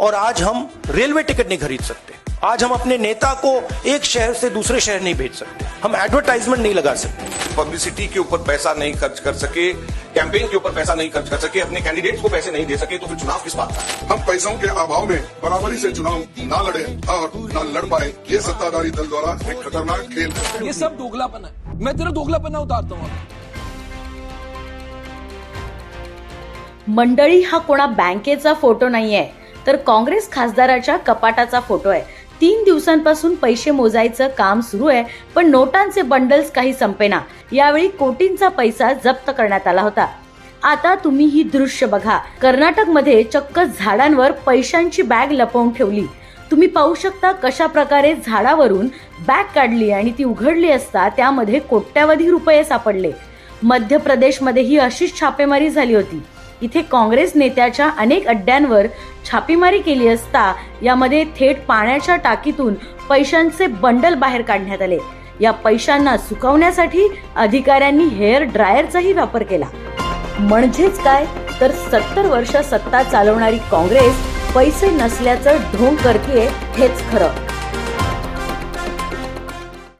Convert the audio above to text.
और आज हम railway ticket नहीं खरीद सकते। आज हम अपने नेता को एक शहर से दूसरे शहर नहीं भेज सकते। हम एडवर्टाइजमेंट नहीं लगा सकते। पब्लिसिटी के ऊपर पैसा नहीं खर्च कर सके कैंपेन के ऊपर पैसा नहीं खर्च कर सके अपने कैंडिडेट्स को पैसे नहीं दे सके तो फिर चुनाव किस बात का? हम पैसों के अभाव में बराबरी से चुनाव ना लड़े और न लड़ पाए ये सत्ताधारी दल द्वारा एक खतरनाक खेल है। ये सब दोगलापन है। मैं तेरा दोगलापना उतारता हूँ। मंडळी हा कोणा बँकेचा फ़ोटो नाहीये. तर काँग्रेस खासदाराच्या कपाटाचा फोटो आहे. तीन दिवसांपासून पैसे मोजायचं काम सुरू आहे पण नोटांचे बंडल्स काही संपेना. यावेळी कोटींचा पैसा जप्त करण्यात आला होता. आता तुम्ही ही दृश्य बघा. कर्नाटकमध्ये चक्क झाडांवर पैशांची बॅग लपवून ठेवली. तुम्ही पाहू शकता कशा प्रकारे झाडावरून बॅग काढली आणि ती उघडली असता त्यामध्ये कोट्यावधी रुपये सापडले. मध्य प्रदेशमध्ये ही अशीच छापेमारी झाली होती. इथे काँग्रेस नेत्याच्या अनेक अड्ड्यांवर छापेमारी केली असता यामध्ये थेट पाण्याच्या टाकीतून पैशांचे बंडल बाहेर काढण्यात आले. या पैशांना सुकवण्यासाठी अधिकाऱ्यांनी हेअर ड्रायरचाही वापर केला. म्हणजेच काय? तर सत्तर वर्ष सत्ता चालवणारी काँग्रेस पैसे नसल्याचं ढोंग करते हेच खरं.